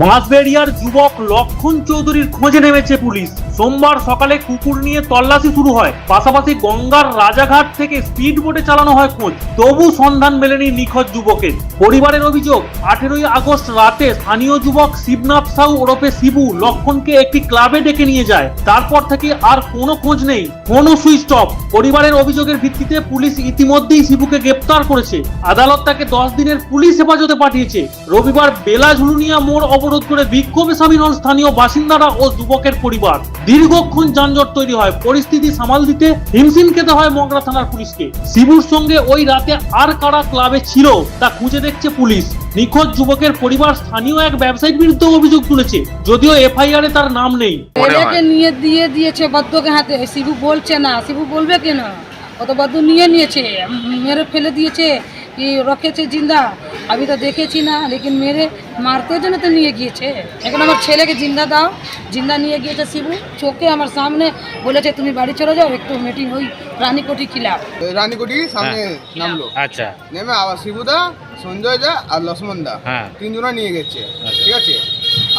বাঁশবেড়িয়ার যুবক লক্ষণ চৌধুরীর খোঁজে নেমেছে পুলিশ। সোমবার সকালে কুকুর নিয়ে তল্লাশি শুরু হয়। পাশাপাশি গঙ্গার রাজাঘাট থেকে স্পিড বোটে চালানো হয় খোঁজ। তবু সন্ধান মেলেনি নিখোঁজ যুবকের। পরিবারের অভিযোগ, আঠেরোই আগস্ট রাতে স্থানীয় যুবক শিবনাথ সাউ ওরফে শিবু লক্ষণকে একটি ক্লাবে ডেকে নিয়ে যায়। তারপর থেকে আর কোনো খোঁজ নেই ফোনও সুইচ অফ। পরিবারের অভিযোগের ভিত্তিতে পুলিশ ইতিমধ্যেই শিবুকে গ্রেপ্তার করেছে। আদালত তাকে দশ দিনের পুলিশ হেফাজতে পাঠিয়েছে। রবিবার বেলা ঝুলুনিয়া মোড় অবরোধ করে বিক্ষোভে সামিল হন স্থানীয় বাসিন্দারা ও যুবকের পরিবার। দীর্ঘক্ষণ যানজট তৈরি হয় পরিস্থিতি সামাল দিতে হিমশিম খেতে হয় মগরা থানার পুলিশকে। শিবুর সঙ্গে ওই রাতে আর কারা ক্লাবে ছিল তা খুঁজে দেখছে পুলিশ। নিখোঁজ যুবকের পরিবার স্থানীয় এক ব্যবসায়ীর বিরুদ্ধে অভিযোগ তুলেছে যদিও এফআইআর এ তার নাম নেই। ছেলেকে নিয়ে দিয়ে দিয়েছে বদ্ধকে হাতে। শিবু বলছে না শিবু বলবে কেন? কত বদ্ধ নিয়ে নিয়েছে মেরে ফেলে দিয়েছে কি রখেছে জিন্দা? আমি তো দেখেছি না লেকিন মেরে মারতে জন্য তো নিয়ে গিয়েছে এখন আমার ছেলেকে জিন্দা দাও জিন্দা নিয়ে গিয়েছে শিবু চোখে আমার সামনে বলেছে তুমি বাড়ি চলে যাও একটু মিটিং ওই রানীকোটি খিলা রানীকুটি সামনে নামলো আচ্ছা নেমে আবার শিবুদা সঞ্জয় দা আর লক্ষ্মণ দা হ্যাঁ। তিনজনা নিয়ে গেছে ঠিক আছে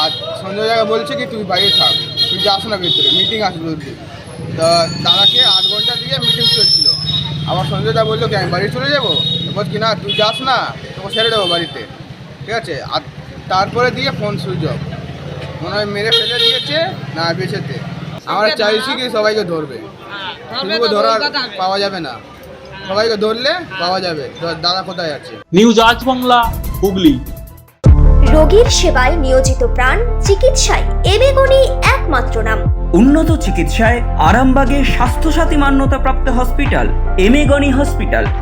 আর সঞ্জয় দা বলছে কি তুই বাইরে থাক তুই যাস না ভিতরে মিটিং আসবে বলছি তা দাদাকে আট ঘণ্টা দিয়ে মিটিং চলছিল আবার সঞ্জয় দা বলল কি আমি বাড়ি চলে যাব বল কি না তুই যাস না ছেড়ে দেবো বাড়িতে ঠিক আছে? আর তারপরে দিয়ে ফোন সুইচ অফ মনে হয় মেরে ফেলে দিয়েছে না বেঁচেতে আমরা চাইছি কি সবাইকে ধরবে। শিবুকে ধরার পাওয়া যাবে না। সবাইকে ধরলে পাওয়া যাবে। দাদা কোথায় আছে? নিউজ আজ বাংলা হুগলি। রোগীর সেবায় নিয়োজিত প্রাণ চিকিৎসায় এবেগুনি একমাত্র নাম। উন্নত চিকিৎসায় আরামবাগে স্বাস্থ্যসাথী মান্যতাপ্রাপ্ত হসপিটাল এমেগনি হসপিটাল।